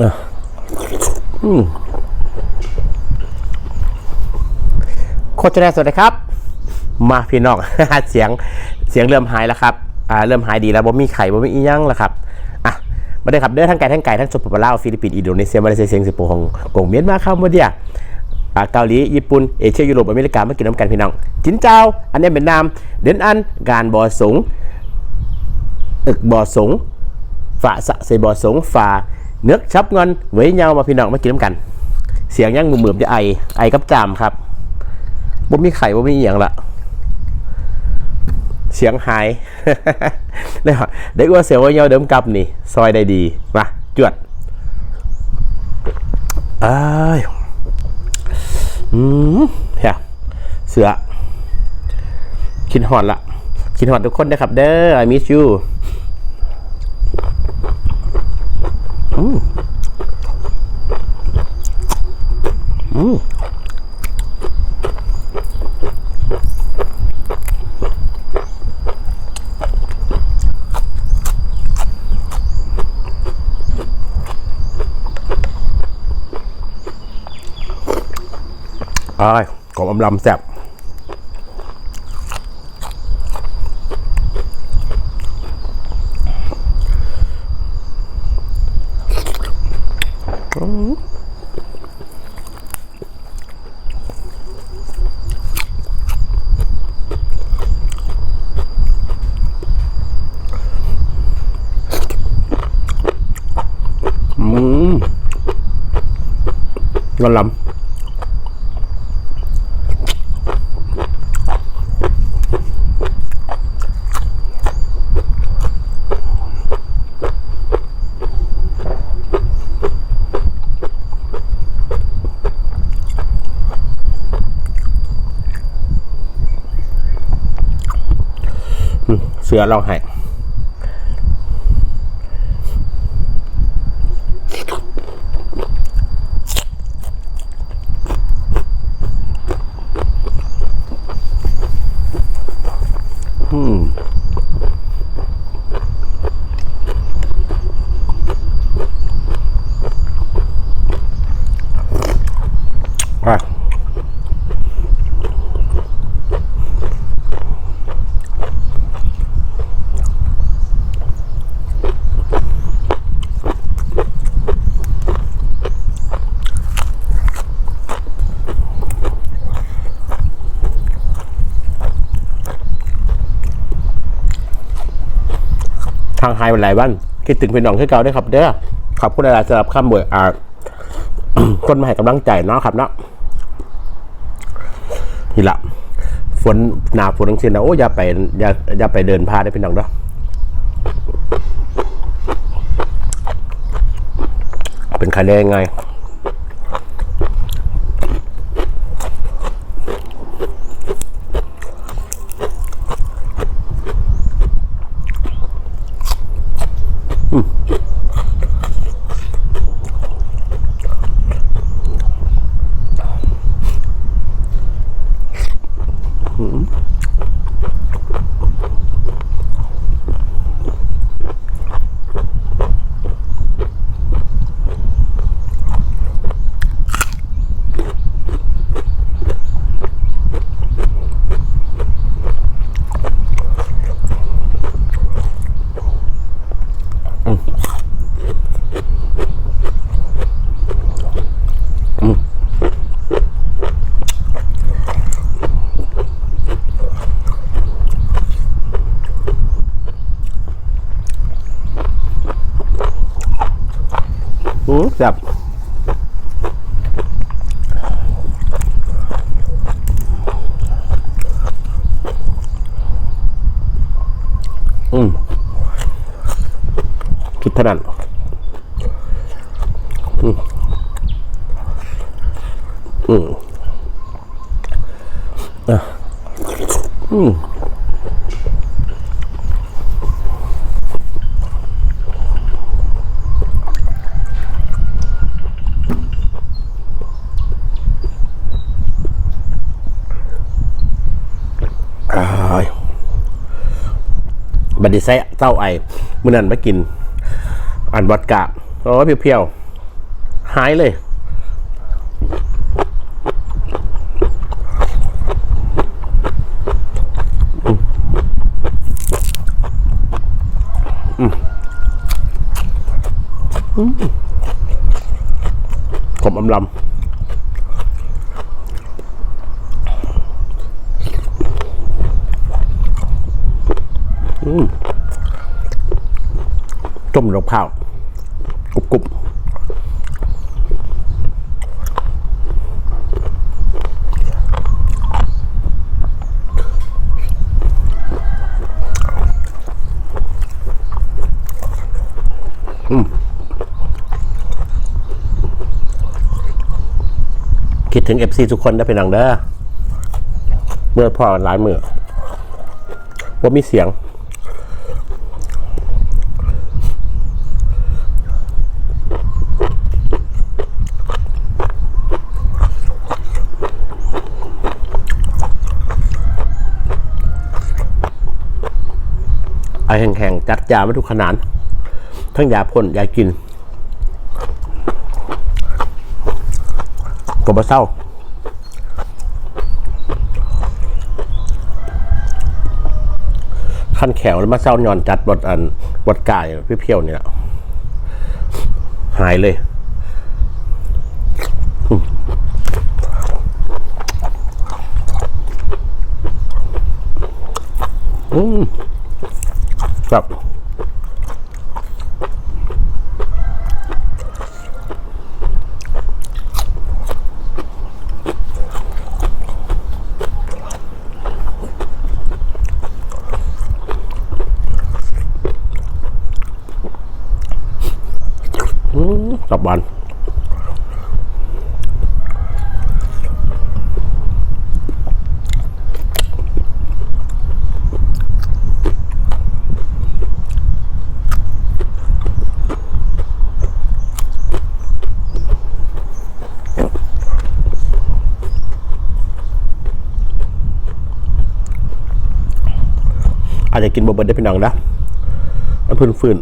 โคชแนสวัสดีครับ มาพี่น้องเสียงเสียงเริ่มหายแล้วครับอ่าเริ่มหายดีแล้วบ่มีไข่บ่มีอีหยังแล้วครับอะมาได้ครับเด้อทั้งไก่ทั้งไก่ทั้งสปปลาวฟิลิปปินส์อินโดนีเซียมาเลเซียเซียงสิงคโปร์ฮ่องกงเมียนมาคัมโบเดียอ่าเกาหลี ญี่ปุ่น เอเชีย ยุโรป อเมริกามากินน้ำกันพี่น้อง จินเจ้า อันนี้เป็นนาม เดินอัน การบ่อสูงอึกบ่อสูงฝ่าสะใส่บ่อสูงฝ่า นื้อชับเงินไว้ยาวมาพี่น้องมากินน้ำกัน เสียงยังเหมือมๆจะไอไอกับจามครับบ่มีไข่บ่มีอียงละเสียงหายเลยว่าได้อ้วนเสียวว่าเยาเดิมกลับนี่ ซอยได้ดีมาจวดเอ้ยอืมเฮียเสือคิดหอดละคิดหอดทุกคนนะครับ เด้อ I miss you อืมอืมอ้ายกบอำลำแซ่บ อืมกำลำเสือเราให้ ทางไฮวันไหลบ้านคิดถึงเป็นน้องที่เก่าด้วยครับ เด้อขอบคุณอะไรสำหรับข้ามเบื่ออ่าคนมาให้กำลังใจเนาะครับเนาะนี่ละฝนหนาฝนทั้งสิ้นนะโอ้อย่าไปอย่าอย่าไปเดินพาได้เป็นหนองเด้อเป็นใครได้ยังไง อืมแซ่บอืมคิดเท่านั้นอืมอืมอะอืม บัดดิไซเต้าไอมื้อนั้นมากิน อันวอดกะโอ้ยเพียวๆ หายเลยผมอำลำ ต้มดอกข้าวกรุบกรุบคิดถึง FC ทุกคนได้เป็นหนังเด้อเมื่อพ่อหลายมือว่ามีเสียง ไอแห้งๆจัดยาไม่ทุกขนาดทั้งยาพ่นยากินกบเศร้าขั้นแขวแล้วมาเศร้าหย่อนจัดบทอันบทกายเพี้ยวๆนี่แหายเลยอืมอืม ครับกลับบ้าน อาจจะกินบะเบิดได้เป็นหนังนะมันพื้นฟื้น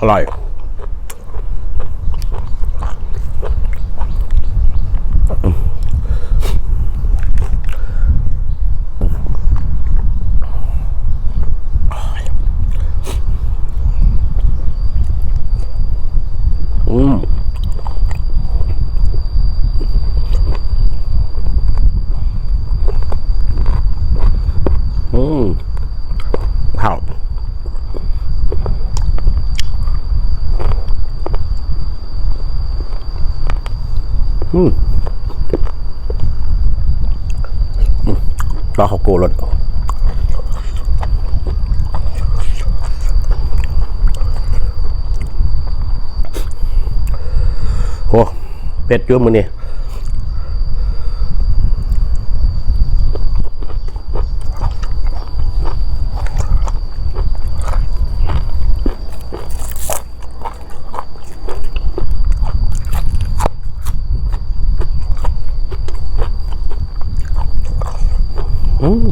อร่อย อืม อืมข้าวอืมอืม รอเขาโกรถโอ้เป็ดเยอะมือนี่ อืม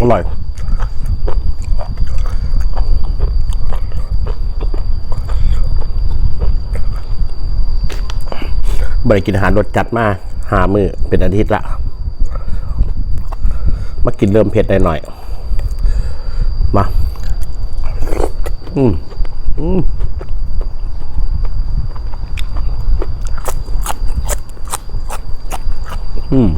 อร่อย บริกินอาหารรสจัดมาหามือเป็นอาทิตย์ละ มากินเริ่มเผ็ดได้หน่อย มา อืม อืมอืม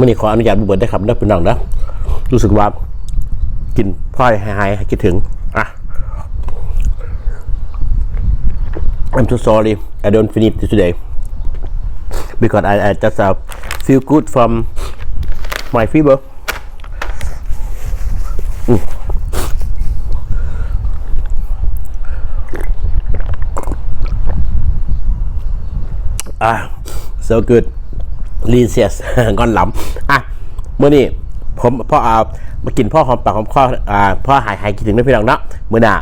มื่อนี้ขออนุญาตบุเบิร์ดได้ครับได้เป็นน้องนะรู้สึกว่ากินพลอยหายคิดถึงอะ I'm so sorry I don't finish today because I, I just uh, feel good from my fever อืม อะ so good delicious ก้อนหลำอะเมื่อนี้ผมพ่อเอามากินพ่อหอมปากหอมคออ่าพ่อหายหายคิดถึงนะพี่น้องเนาะเมื่อหน่ะ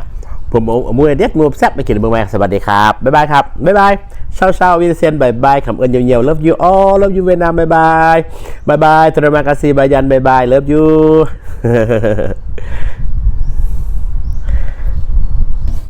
ผมเอาเอามือเด็ดมือแซ่บไปกินเมืองแมงสวัสดีครับ บ๊ายบายครับ บ๊ายบายเช้าเช้าวินเซนบายบายคำเอิญเยียวๆ love you all love you เวียดนามบ๊ายบายบ๊ายบายตรมากาซีบายันบ๊ายบาย love you